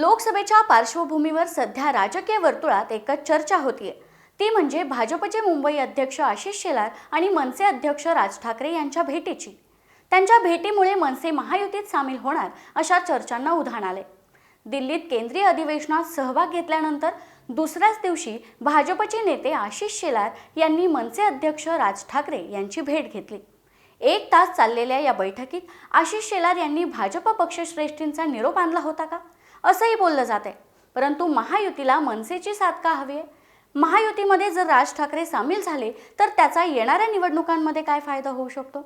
लोकसभेच्या पार्श्वभूमीवर सध्या राजकीय वर्तुळात एकच चर्चा होतीये. ती म्हणजे भाजपचे मुंबई अध्यक्ष आशिष शेलार आणि मनसे अध्यक्ष राज ठाकरे यांच्या भेटीची. त्यांच्या भेटीमुळे मनसे महायुतीत सामील होणार अशा चर्चांना उधाण आले दिल्लीत केंद्रीय अधिवेशनात सहभाग घेतल्यानंतर दुसऱ्याच दिवशी भाजपचे नेते आशिष शेलार यांनी मनसे अध्यक्ष राज ठाकरे यांची भेट घेतली. एक तास चाललेल्या या बैठकीत आशिष शेलार यांनी भाजप पक्षश्रेष्ठींचा निरोप आणला होता का? असंही बोललं जात आहे परंतु महायुतीला मनसेची साथ का हवी आहे. महायुतीमध्ये जर राज ठाकरे सामील झाले तर त्याचा येणाऱ्या निवडणुकांमध्ये काय फायदा होऊ शकतो?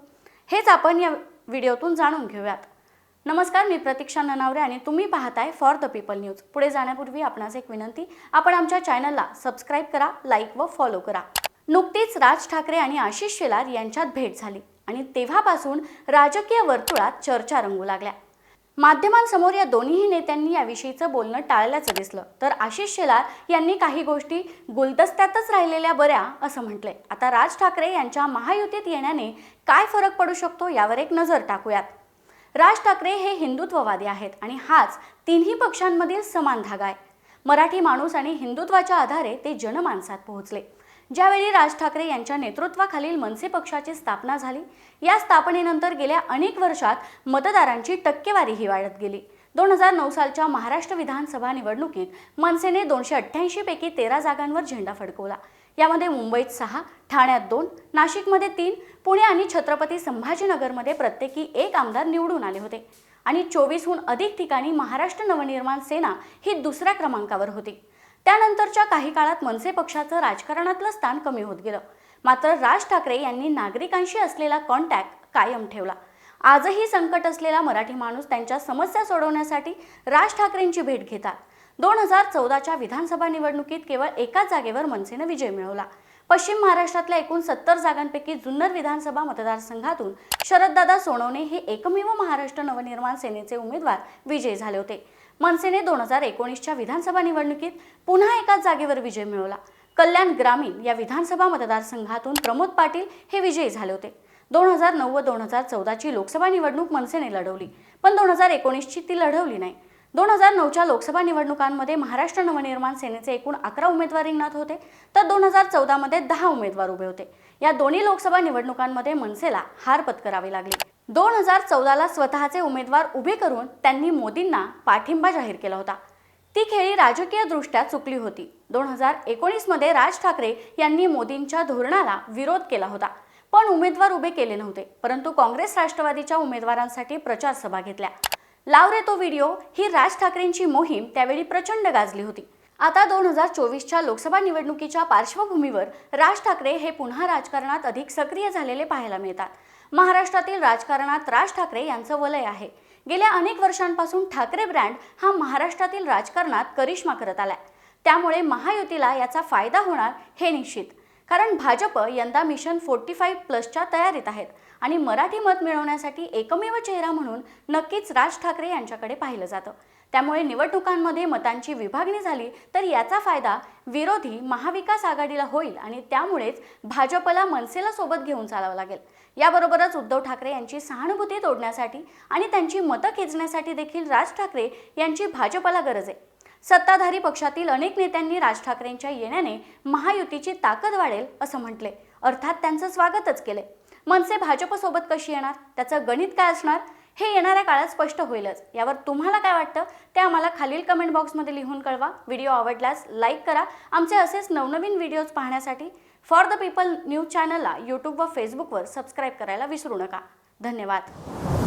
हेच आपण या व्हिडिओतून जाणून घेऊयात. नमस्कार मी प्रतीक्षा ननावरे आणि तुम्ही पाहताय फॉर द पीपल न्यूज पुढे जाण्यापूर्वी आपणास एक विनंती आपण आमच्या चॅनलला सबस्क्राईब करा लाईक व फॉलो करा. नुकतीच राज ठाकरे आणि आशिष शेलार यांच्यात भेट झाली आणि तेव्हापासून राजकीय वर्तुळात चर्चा रंगू लागल्या. माध्यमांसमोर या दोन्ही नेत्यांनी याविषयीचं बोलणं टाळल्याचं दिसलं. तर आशिष शेलार यांनी काही गोष्टी गुलदस्त्यातच राहिलेल्या बऱ्या असं म्हटलंय. आता राज ठाकरे यांच्या महायुतीत येण्याने काय फरक पडू शकतो यावर एक नजर टाकूयात. राज ठाकरे हे हिंदुत्ववादी आहेत आणि हाच तिन्ही पक्षांमधील समान धागा आहे. मराठी माणूस आणि हिंदुत्वाच्या आधारे ते जनमानसात पोहोचले. ज्यावेळी राज ठाकरे यांच्या नेतृत्वाखालील मनसे पक्षाची स्थापना झाली या स्थापनेनंतर गेल्या अनेक वर्षात मतदारांची टक्केवारीही वाढत गेली. दोन हजार नऊ सालच्या महाराष्ट्र विधानसभा निवडणुकीत मनसेने दोनशे अठ्ठ्याऐंशी पैकी तेरा जागांवर झेंडा फडकवला. यामध्ये मुंबईत सहा ठाण्यात दोन नाशिकमध्ये तीन पुणे आणि छत्रपती संभाजीनगरमध्ये प्रत्येकी एक आमदार निवडून आले होते. आणि चोवीसहून अधिक ठिकाणी महाराष्ट्र नवनिर्माण सेना ही दुसऱ्या क्रमांकावर होती. त्यानंतरच्या काही काळात मनसे पक्षाचं राजकारणातलं स्थान कमी होत गेलं. मात्र राज ठाकरे यांनी नागरिकांशी असलेला कॉन्टॅक्ट कायम ठेवला. आजही संकट असलेला मराठी माणूस त्यांच्या समस्या सोडवण्यासाठी राज ठाकरेंची भेट घेतात. दोन हजार चौदाच्या विधानसभा निवडणुकीत केवळ एकाच जागेवर मनसेनं विजय मिळवला. पश्चिम महाराष्ट्रातल्या एकूण सत्तर जागांपैकी जुन्नर विधानसभा मतदारसंघातून शरददादा सोनवणे हे एकमेव महाराष्ट्र नवनिर्माण सेनेचे उमेदवार विजयी झाले होते. मनसेने दोन हजार एकोणीसच्या विधानसभा निवडणुकीत पुन्हा एकाच जागेवर विजय मिळवला. कल्याण ग्रामीण या विधानसभा मतदारसंघातून प्रमोद पाटील हे विजयी झाले होते. दोन हजार नऊ व दोन हजार चौदाची लोकसभा निवडणूक मनसेने लढवली पण दोन हजार एकोणीसची ती लढवली नाही. दोन हजार नऊच्या लोकसभा निवडणुकांमध्ये महाराष्ट्र नवनिर्माण सेनेचे एकूण अकरा उमेदवार रिंगणात होते तर दोन हजार चौदामध्ये दहा उमेदवार उभे होते. या दोन्ही लोकसभा निवडणुकांमध्ये मनसेला हार पत्करावी लागली. दोन हजार चौदाला स्वतःचे उमेदवार उभे करून त्यांनी मोदींना पाठिंबा जाहीर केला होता. ती खेळी राजकीय दृष्ट्या चुकली होती. दोन हजार एकोणीसमध्ये राज ठाकरे यांनी मोदींच्या धोरणाला विरोध केला होता. पण उमेदवार उभे केले नव्हते परंतु काँग्रेस राष्ट्रवादीच्या उमेदवारांसाठी प्रचार सभा घेतल्या. लाव रे तो व्हिडिओ ही राज ठाकरेंची मोहीम त्यावेळी प्रचंड गाजली होती. आता दोन हजार चोवीसच्या लोकसभा निवडणुकीच्या पार्श्वभूमीवर राज ठाकरे हे पुन्हा राजकारणात अधिक सक्रिय झालेले पाहायला मिळतात. महाराष्ट्रातील राजकारणात राज ठाकरे यांचं वलय आहे. गेल्या अनेक वर्षांपासून ठाकरे ब्रँड हा महाराष्ट्रातील राजकारणात करिश्मा करत आलाय. त्यामुळे महायुतीला याचा फायदा होणार हे निश्चित. कारण भाजप यंदा मिशन फोर्टी फाईव्ह प्लसच्या तयारीत आहेत आणि मराठी मत मिळवण्यासाठी एकमेव चेहरा म्हणून नक्कीच राज ठाकरे यांच्याकडे पाहिलं जातं. त्यामुळे निवडणुकांमध्ये मतांची विभागणी झाली तर याचा फायदा विरोधी महाविकास आघाडीला होईल आणि त्यामुळेच भाजपला मनसेला सोबत घेऊन चालावं लागेल. याबरोबरच उद्धव ठाकरे यांची सहानुभूती तोडण्यासाठी आणि त्यांची मतं खेचण्यासाठी देखील राज ठाकरे यांची भाजपला गरज आहे. सत्ताधारी पक्षातील अनेक नेत्यांनी राज ठाकरेंच्या येण्याने महायुतीची ताकद वाढेल असं म्हटले. अर्थात त्यांचं स्वागतच केले मनसे भाजपसोबत कशी येणार? त्याचं गणित काय असणार? हे येणाऱ्या काळात स्पष्ट होईलच. यावर तुम्हाला काय वाटतं? ते आम्हाला खालील कमेंट बॉक्समध्ये लिहून कळवा. व्हिडिओ आवडल्यास लाईक करा. आमचे असेच नवनवीन व्हिडिओज पाहण्यासाठी फॉर द पीपल न्यूज चॅनलला यूट्यूब व फेसबुकवर सबस्क्राईब करायला विसरू नका. धन्यवाद.